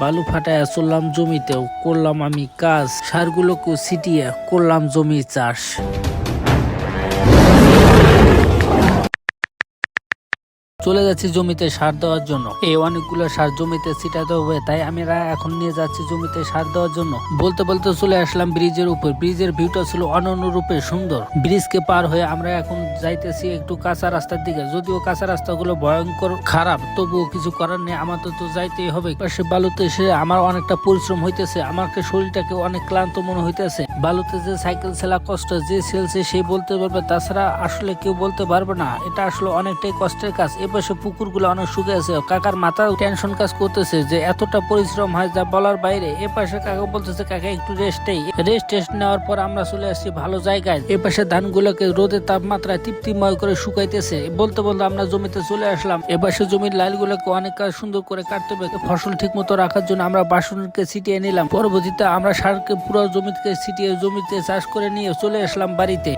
বালু ফাটায় চললাম জমিতেও করলাম আমি কাজ সারগুলোকে ছিটিয়ে করলাম জমি চাষ। চলে যাচ্ছি জমিতে সার দেওয়ার জন্য। এই অনেকগুলো সার জমিতে ছিটাতে হবে, তাই আমরা এখন নিয়ে যাচ্ছি জমিতে সার দেওয়ার জন্য। বলতে বলতে চলে আসলাম ব্রিজের উপর। ব্রিজের ভিউটা ছিল অনন্য রূপে সুন্দর। ব্রিজকে পার হয়ে আমরা এখন যাইতেছি একটু কাঁচা রাস্তার দিকে। যদিও কাঁচা রাস্তাগুলো ভয়ঙ্কর খারাপ, তবুও কিছু করার নেই। আমাদের তো যাইতেই হবে। পাশে বালুতে এসে আমার অনেকটা পরিশ্রম হইতেছে। আমাকে শরীরটাকে অনেক ক্লান্ত মনে হইতেছে। বালুতে যে সাইকেল চালা কষ্ট, যে ছেলছে সে বলতে পারবে, তাছাড়া আসলে কেউ বলতে পারবে না। এটা আসলে অনেকটাই কষ্টের কাজ। এপাশে পুকুরগুলো অনেক শুকে আছে। কাকার মাথার টেনশন কাজ করতেছে যে এতটা পরিশ্রম হয় যা বলার বাইরে। এপাশে কাকা বলতেছে, কাকা, একটু রেস্টেই রেস্ট টেস্ট নেওয়ার পর আমরা চলে আসছি ভালো জায়গায়। এপাশে ধানগুলোকে রোদের তাপমাত্রায় তৃপ্তিময় করে শুকাইতেছে। বলতে বলতে আমরা জমিতে চলে আসলাম। এপাশে জমির লাইলগুলোকে অনেক সুন্দর করে কাটতে হবে। ফসল ঠিক মতো রাখার জন্য আমরা বাসনকে ছিটিয়ে নিলাম। পরবর্তীতে আমরা সারকে পুরো জমিতে ছিটিয়ে জমিতে চাষ করে নিয়ে চলে আসলাম বাড়িতে।